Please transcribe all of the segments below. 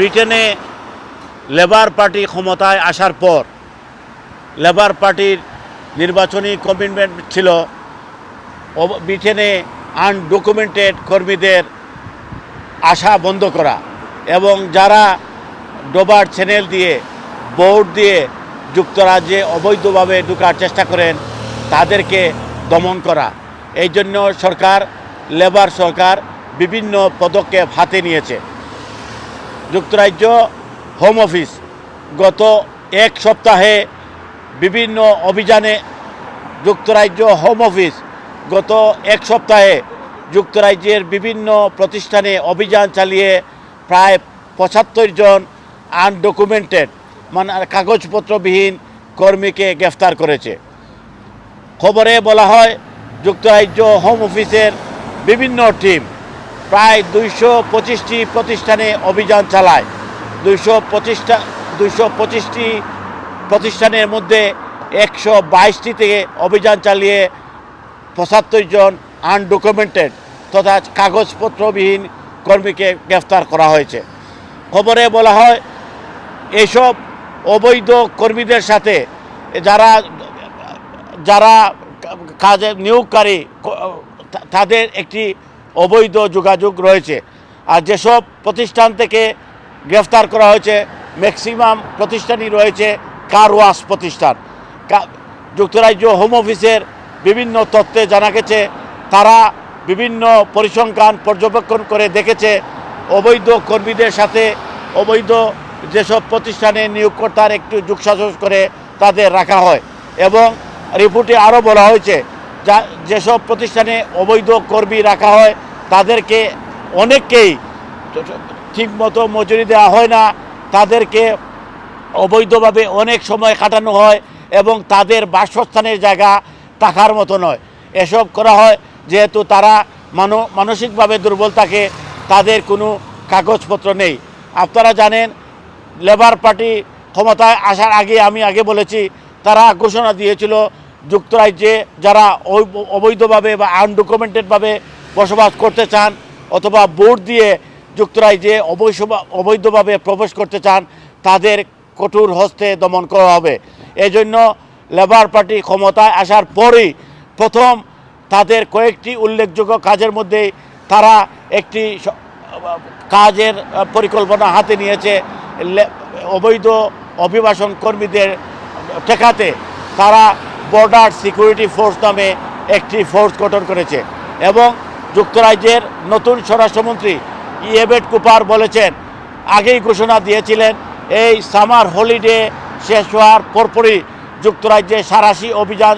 ব্রিটেনে labour party ক্ষমতায় আসার পর লেবার পার্টির নির্বাচনী কমিটমেন্ট ছিল। ব্রিটেনে আনডকুমেন্টেড কর্মীদের আসা বন্ধ করা এবং যারা ডোবার চ্যানেল দিয়ে, বোর্ড দিয়ে যুক্তরাজ্যে অবৈধভাবে ঢোকার চেষ্টা করেন, তাদেরকে দমন করা। এই জন্য সরকার, লেবার সরকার বিভিন্ন পদক্ষেপ হাতে নিয়েছে। যুক্তরাজ্য হোম অফিস গত এক সপ্তাহে বিভিন্ন অভিযানে যুক্তরাজ্য হোম অফিস গত এক সপ্তাহে যুক্তরাজ্যের বিভিন্ন প্রতিষ্ঠানে অভিযান চালিয়ে প্রায় পঁচাত্তর জন আনডকুমেন্টেড মানে কাগজপত্রবিহীন কর্মীকে গ্রেফতার করেছে। খবরে বলা হয়, যুক্তরাজ্য হোম অফিসের বিভিন্ন টিম প্রায় দুইশো পঁচিশটি প্রতিষ্ঠানে অভিযান চালায়। দুইশো পঁচিশটা, দুইশো পঁচিশটি প্রতিষ্ঠানের মধ্যে একশো বাইশটিতে অভিযান চালিয়ে পঁচাত্তর জন আনডকুমেন্টেড তথা কাগজপত্রবিহীন কর্মীকে গ্রেফতার করা হয়েছে। খবরে বলা হয় এইসব অবৈধ কর্মীদের সাথে যারা যারা কাজে নিয়োগকারী তাদের একটি অবৈধ যোগাযোগ রয়েছে। আর যেসব প্রতিষ্ঠান থেকে গ্রেফতার করা হয়েছে ম্যাক্সিমাম প্রতিষ্ঠানই রয়েছে কার ওয়াশ প্রতিষ্ঠান। যুক্তরাজ্য হোম অফিসের বিভিন্ন তথ্যে জানা গেছে, তারা বিভিন্ন পরিসংখ্যান পর্যবেক্ষণ করে দেখেছে, অবৈধ কর্মীদের সাথে অবৈধ যেসব প্রতিষ্ঠানে নিয়োগকর্তার একটু যোগসাজস করে তাদের রাখা হয়। এবং রিপোর্টে আরও বলা হয়েছে যা যেসব প্রতিষ্ঠানে অবৈধ কর্মী রাখা হয়, তাদেরকে অনেককেই ঠিকমতো মজুরি দেওয়া হয় না। তাদেরকে অবৈধভাবে অনেক সময় কাটানো হয় এবং তাদের বাসস্থানের জায়গা থাকার মতো নয়। এসব করা হয় যেহেতু তারা মানো, মানসিকভাবে দুর্বল থাকে, তাদের কোনো কাগজপত্র নেই। আপনারা জানেন, লেবার পার্টি ক্ষমতায় আসার আগে আমি আগে বলেছি, তারা ঘোষণা দিয়েছিল যুক্তরাজ্যে যারা অবৈধভাবে বা আনডকুমেন্টেডভাবে বসবাস করতে চান অথবা ভোট দিয়ে যুক্তরাজ্যে অবৈধ অবৈধভাবে প্রবেশ করতে চান, তাদের কঠোর হস্তে দমন করা হবে। এই জন্য লেবার পার্টি ক্ষমতায় আসার পরেই প্রথম তাদের কয়েকটি উল্লেখযোগ্য কাজের মধ্যে তারা একটি কাজের পরিকল্পনা হাতে নিয়েছে অবৈধ অভিবাসন কর্মীদের ঠেকাতে। তারা বর্ডার সিকিউরিটি ফোর্স নামে একটি ফোর্স গঠন করেছে এবং যুক্তরাজ্যের নতুন স্বরাষ্ট্রমন্ত্রী ইয়েবেট কুপার বলেছেন, আগেই ঘোষণা দিয়েছিলেন, এই সামার হলিডে শেষ হওয়ার পরপরই যুক্তরাজ্যে সারাশি অভিযান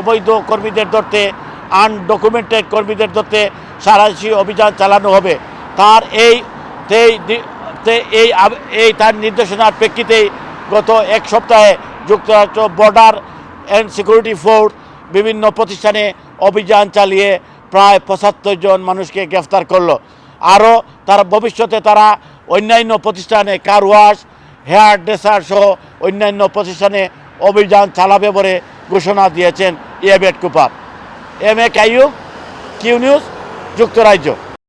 অবৈধ কর্মীদের ধরতে আনডকুমেন্টেড কর্মীদের ধরতে সারাশি অভিযান চালানো হবে। তার এই এই এই তার নির্দেশনার প্রেক্ষিতেই গত এক সপ্তাহে যুক্তরাষ্ট্র বর্ডার অ্যান্ড সিকিউরিটি ফোর্স বিভিন্ন প্রতিষ্ঠানে অভিযান চালিয়ে প্রায় পঁচাত্তর জন মানুষকে গ্রেফতার করল। আরও তারা ভবিষ্যতে তারা অন্যান্য প্রতিষ্ঠানে কার ওয়াশ হেয়ার ড্রেসার সহ অন্যান্য প্রতিষ্ঠানে অভিযান চালাবে বলে ঘোষণা দিয়েছেন Yvette Cooper. M A Kaiyub Q news, যুক্তরাজ্য।